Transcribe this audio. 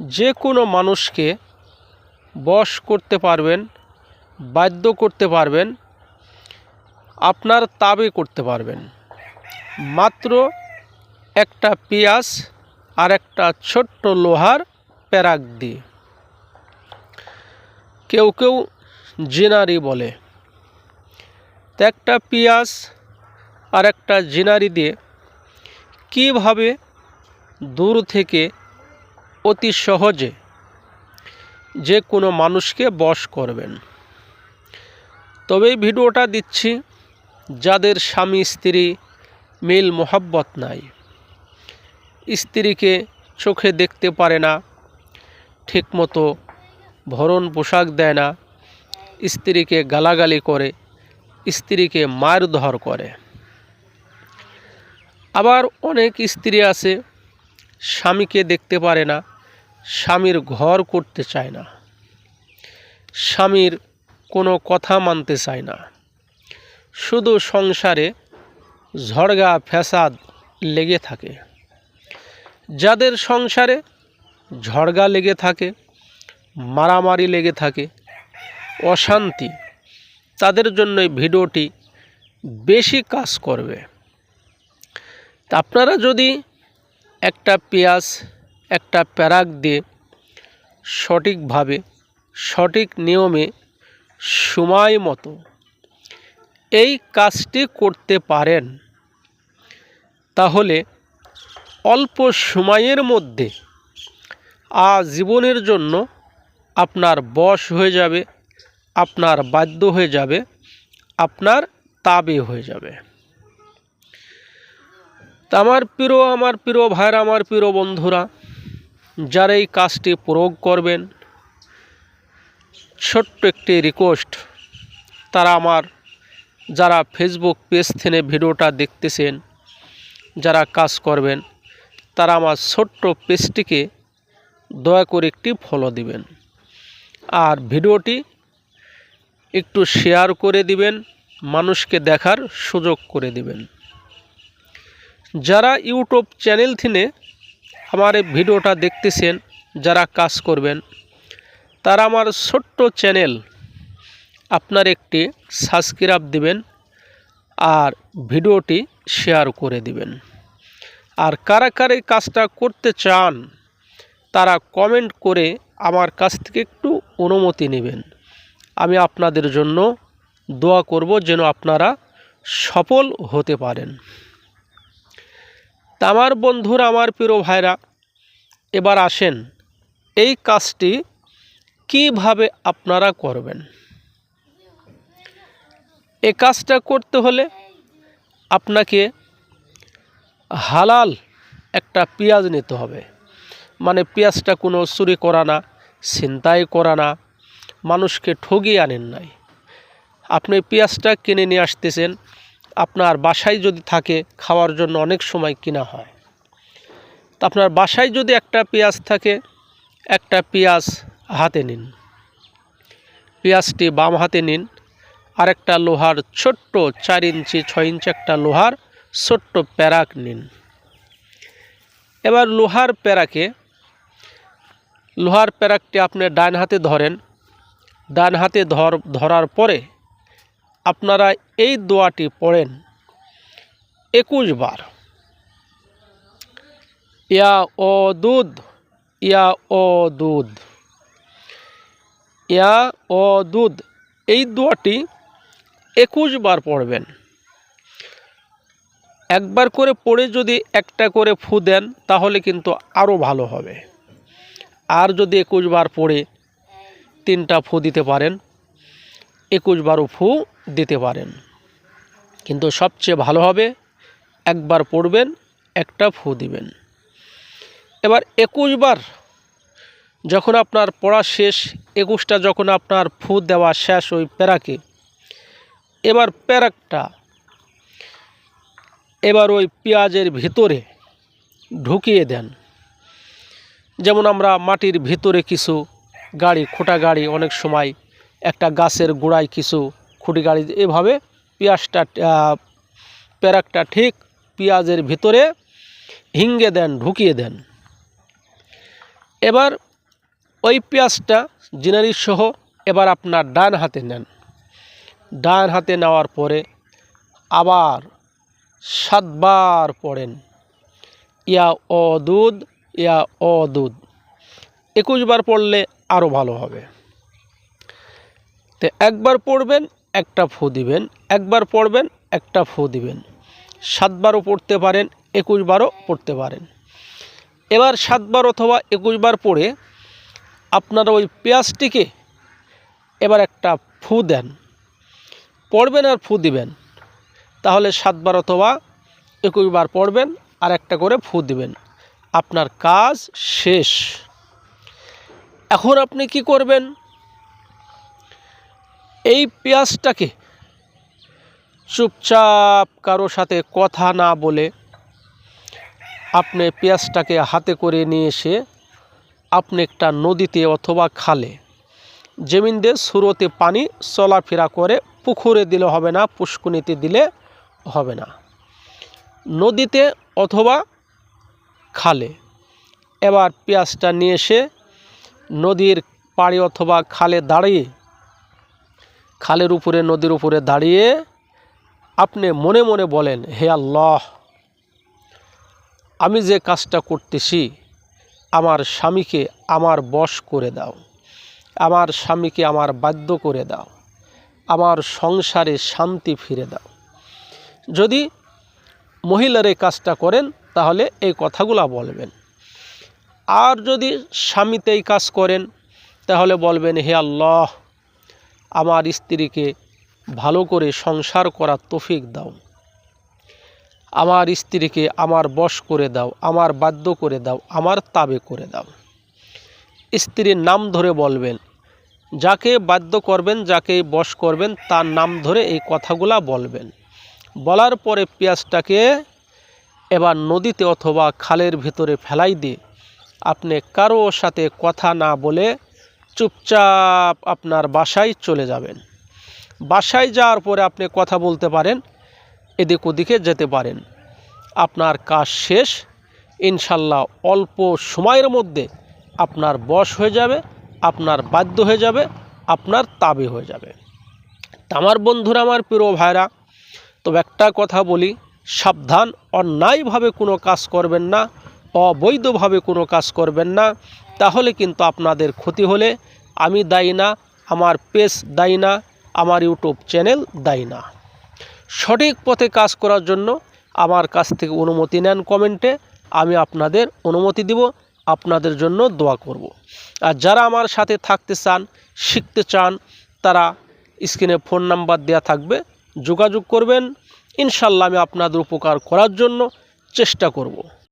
যে কোনো মানুষকে বশ করতে পারবেন, বাধ্য করতে পারবেন, আপনার তাবে করতে পারবেন। মাত্র একটা পেঁয়াজ আর একটা ছোট্ট লোহার প্যারাক দিয়ে। কেউ কেউ জিনারি বলে। তো একটা পেঁয়াজ আর একটা জিনারি দিয়ে কীভাবে দূর থেকে অতি সহজে যে কোনো মানুষকে বশ করবেন। তবে এই ভিডিওটা দিচ্ছি যাদের স্বামী, স্ত্রী মিল মোহাব্বত নাই। স্ত্রীকে চোখে দেখতে পারে না, ঠিকমতো ভরণ পোশাক দেয় না, স্ত্রীকে গালাগালি করে, স্ত্রীকে মারধর করে। আবার অনেক স্ত্রী আছে, স্বামীকে দেখতে পারে না স্বামীর ঘর করতে চায় না। স্বামীর কোনো কথা মানতে চায় না। শুধু সংসারে ঝড়গা ফ্যাসাদ লেগে থাকে। যাদের সংসারে ঝড়গা লেগে থাকে, মারামারি লেগে থাকে, অশান্তি, তাদের জন্য ভিডিওটি বেশি কাজ করবে। আপনারা যদি একটা পেঁয়াজ একটা প্যারাক দিয়ে সঠিকভাবে, সঠিক নিয়মে সময় মতো এই কাজটি করতে পারেন। তাহলে অল্প সময়ের মধ্যে আজীবনের জন্য আপনার বশ হয়ে যাবে, আপনার বাধ্য হয়ে যাবে, আপনার তাবে হয়ে যাবে। আমার প্রিয় আমার প্রিয় ভাইরা, আমার প্রিয় বন্ধুরা যারা এই কাজটি প্রয়োগ করবেন, ছোট্ট একটি রিকোয়েস্ট তারা আমার যারা ফেসবুক পেজ থেকে ভিডিওটা দেখতেছেন, যারা কাজ করবেন, তারা আমার ছোট্ট পেজটিকে দয়া করে একটি ফলো দিবেন। আর ভিডিওটি একটু শেয়ার করে দিবেন, মানুষকে দেখার সুযোগ করে দিবেন। যারা ইউটিউব চ্যানেল থেকে আমার এই ভিডিওটা দেখতেছেন, যারা কাজ করবেন, তারা আমার ছোট্ট চ্যানেল আপনার একটি সাবস্ক্রাইব দিবেন আর ভিডিওটি শেয়ার করে দিবেন। আর কারা কারা এই কাজটা করতে চান, তারা কমেন্ট করে আমার কাছ থেকে একটু অনুমতি নেবেন। আমি আপনাদের জন্য দোয়া করব যেন আপনারা সফল হতে পারেন। তা আমার বন্ধুরা আমার প্রিয় ভাইরা, এবার আসেন এই কাজটি কীভাবে আপনারা করবেন? এই কাজটা করতে হলে আপনাকে হালাল একটা পেঁয়াজ নিতে হবে। মানে পেঁয়াজটা কোনো চুরি করা না, ছিনতাই করা না, মানুষকে ঠগিয়ে আনেন নাই। আপনি পেঁয়াজটা কিনে নিয়ে আসতেছেন আপনার বাসায় যদি থাকে, খাওয়ার জন্য অনেক সময় কিনা হয়। তা আপনার বাসায় যদি একটা পেঁয়াজ থাকে, একটা পেঁয়াজ হাতে নিন। পেঁয়াজটি বাম হাতে নিন। আরেকটা লোহার ছোট্ট চার ইঞ্চি, ছয় ইঞ্চি একটা লোহার ছোট্ট প্যারাক নিন। এবার লোহার প্যারাকে, লোহার প্যারাকটি আপনি ডান হাতে ধরেন। ডান হাতে ধর, ধরার পরে আপনারা এই দোয়াটি পড়েন একুশ বার ইয়া ও দুধ, ইয়া ও দুধ। ইয়া ও দুধ, এই দোয়াটি একুশ বার পড়বেন। একবার করে পড়ে যদি একটা করে ফু দেন, তাহলে কিন্তু আরও ভালো হবে। আর যদি একুশ বার পড়ে তিনটা ফু দিতে পারেন একুশ বারও ফু দিতে পারেন। কিন্তু সবচেয়ে ভালো হবে, একবার পড়বেন, একটা ফু দিবেন। এবার একুশ বার যখন আপনার পড়া শেষ, একুশটা যখন আপনার ফু দেওয়া শেষ ওই প্যারাকে, এবার প্যারাকটা, এবার ওই পেঁয়াজের ভিতরে ঢুকিয়ে দেন। যেমন আমরা মাটির ভিতরে কিছু গাড়ি, খোটা গাড়ি অনেক সময় একটা গাছের গোড়ায় কিছু খুঁটি গাড়ি এভাবে পেঁয়াজটা প্যারাকটা ঠিক পেঁয়াজের ভিতরে হিঙ্গে দেন, ঢুকিয়ে দেন। এবার ওই পেঁয়াজটা জিনারি সহ এবার আপনার ডান হাতে নেন। ডান হাতে নেওয়ার পরে আবার সাতবার পড়েন। ইয়া অদুদ ইয়া অদুদ একুশ বার পড়লে আরও ভালো হবে। তো একবার পড়বেন একটা ফু দিবেন, একবার পড়বেন, একটা ফু দিবেন। সাতবারও পড়তে পারেন একুশ বারও পড়তে পারেন। এবার সাতবার অথবা একুশ বার পড়ে আপনারা ওই পেঁয়াজটিকে এবার একটা ফু দেন। পড়বেন আর ফু দিবেন। তাহলে সাতবার অথবা একুশ বার পড়বেন আর একটা করে ফু দিবেন। আপনার কাজ শেষ। এখন আপনি কি করবেন? এই পেঁয়াজটাকে চুপচাপ কারও সাথে কথা না বলে আপনি পেঁয়াজটাকে হাতে করে নিয়ে এসে আপনি একটা নদীতে অথবা খালে, জমিন দিয়ে সুরোতে পানি চলাফেরা করে, পুকুরে দিলে হবে না পুষ্কুনিতে দিলে হবে না। নদীতে অথবা খালে এবার পেঁয়াজটা নিয়ে এসে নদীর পাড়ে অথবা খালে দাঁড়িয়ে খালের উপরে, নদীর উপরে দাঁড়িয়ে আপনি মনে মনে বলেন, হে আল্লাহ, আমি যে কাজটা করতেছি, আমার স্বামীকে আমার বশ করে দাও, আমার স্বামীকে আমার বাধ্য করে দাও, আমার সংসারে শান্তি ফিরে দাও। যদি মহিলার এই কাজটা করেন, তাহলে এই কথাগুলো বলবেন। আর যদি স্বামীতে এই কাজ করেন, তাহলে বলবেন, হে আল্লাহ আমার স্ত্রীকে ভালো করে সংসার করার তফিক দাও। আমার স্ত্রীকে আমার বশ করে দাও, আমার বাধ্য করে দাও, আমার তাবে করে দাও। স্ত্রীর নাম ধরে বলবেন, যাকে বাধ্য করবেন, যাকে বশ করবেন, তার নাম ধরে এই কথাগুলা বলবেন। বলার পরে পেঁয়াজটাকে এবার নদীতে অথবা খালের ভিতরে ফেলাই দিয়ে আপনি কারও সাথে কথা না বলে চুপচাপ আপনার বাসায় চলে যাবেন। বাসায় যাওয়ার পরে আপনি কথা বলতে পারেন, এদিক ওদিকে যেতে পারেন। আপনার কাজ শেষ, ইনশাল্লাহ অল্প সময়ের মধ্যে আপনার বশ হয়ে যাবে, আপনার বাধ্য হয়ে যাবে, আপনার তাবে হয়ে যাবে। আমার বন্ধুরা, আমার প্রিয় ভাইরা, তবে একটা কথা বলি, সাবধান, অন্যায়ভাবে কোনো কাজ করবেন না, অবৈধভাবে কোনো কাজ করবেন না তাহলে কিন্তু আপনাদের ক্ষতি হলে আমি দায়ী না আমার পেজ দায়ী না আমার ইউটিউব চ্যানেল দায়ী না সঠিক পথে কাজ করার জন্য আমার কাছ থেকে অনুমতি নেন কমেন্টে, আমি আপনাদের অনুমতি দিব, আপনাদের জন্য দোয়া করব। আর যারা আমার সাথে থাকতে চান, শিখতে চান, তারা স্ক্রিনে ফোন নাম্বার দেওয়া থাকবে, যোগাযোগ করবেন ইনশাল্লাহ আমি আপনাদের উপকার করার জন্য চেষ্টা করব।